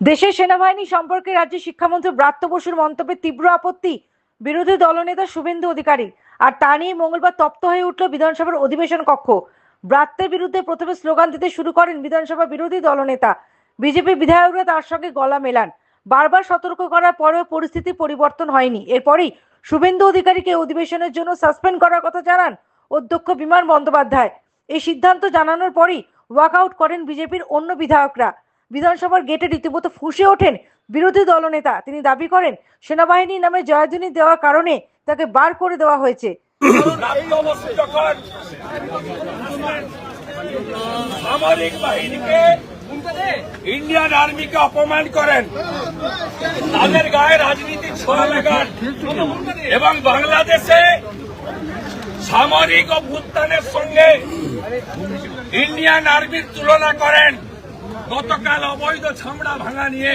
দেশের সেনাবাহিনী সম্পর্কে রাজ্যের শিক্ষামন্ত্রী ব্রাত্য বসুর মন্তব্যে তীব্র আপত্তি বিরোধী দলনেতা শুভেন্দু অধিকারী। আর তা নিয়ে মঙ্গলবার তপ্ত হয়ে উঠল বিধানসভার অধিবেশন কক্ষ। ব্রাত্যের বিরুদ্ধে প্রথমে স্লোগান দিতে শুরু করেন বিধানসভা বিরোধী দলনেতা। বিজেপি বিধায়করা তার সঙ্গে গলা মেলান। বারবার সতর্ক করার পরেও পরিস্থিতি পরিবর্তন হয়নি। এরপরেই শুভেন্দু অধিকারীকে অধিবেশনের জন্য সাসপেন্ড করার কথা জানান অধ্যক্ষ বিমান বন্দ্যোপাধ্যায়। এই সিদ্ধান্ত জানানোর পরই ওয়াকআউট করেন বিজেপির অন্য বিধায়করা। বিধানসভার গেটে রীতিমতো ফুঁসে ওঠেন বিরোধী দলনেতা। তিনি দাবি করেন সেনাবাহিনীর নামে জয়ধ্বনি দেওয়ার কারণে তাকে বার করে দেওয়া হয়েছে। সামরিক বাহিনীকে ইন্ডিয়ান আর্মিকে অপমান করেন। তাদের গায়ে রাজনীতিক ছোঁয়া লাগান। এবং বাংলাদেশে সামরিক অভ্যুত্থানের সঙ্গে ইন্ডিয়ান আর্মির তুলনা করেন। গতকাল অবৈধ ছামড়া ভাঙা নিয়ে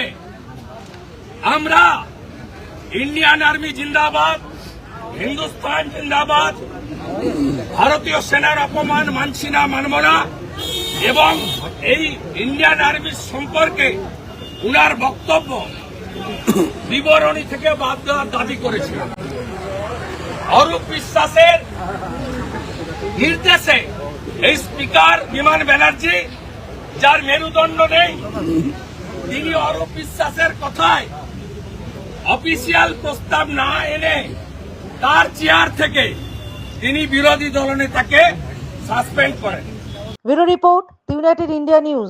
আমরা ইন্ডিয়ান আর্মি জিন্দাবাদ, হিন্দুস্তান জিন্দাবাদ, ভারতীয় সেনার অপমান মানছি না, মানব না, এবং এই ইন্ডিয়ান আর্মির সম্পর্কে উনার বক্তব্য বিবরণী থেকে বাদ দেওয়ার দাবি করেছিল। অরূপ বিশ্বাসের নির্দেশে এই স্পিকার বিমান ব্যানার্জি যার মেরুদণ্ড নেই, তিনি অরূপ বিশ্বাসের কথায় অফিসিয়াল প্রস্তাব না এনে তার চেয়ার থেকে তিনি বিরোধী দলনেতাকে সাসপেন্ড করেন। Bureau report United India news.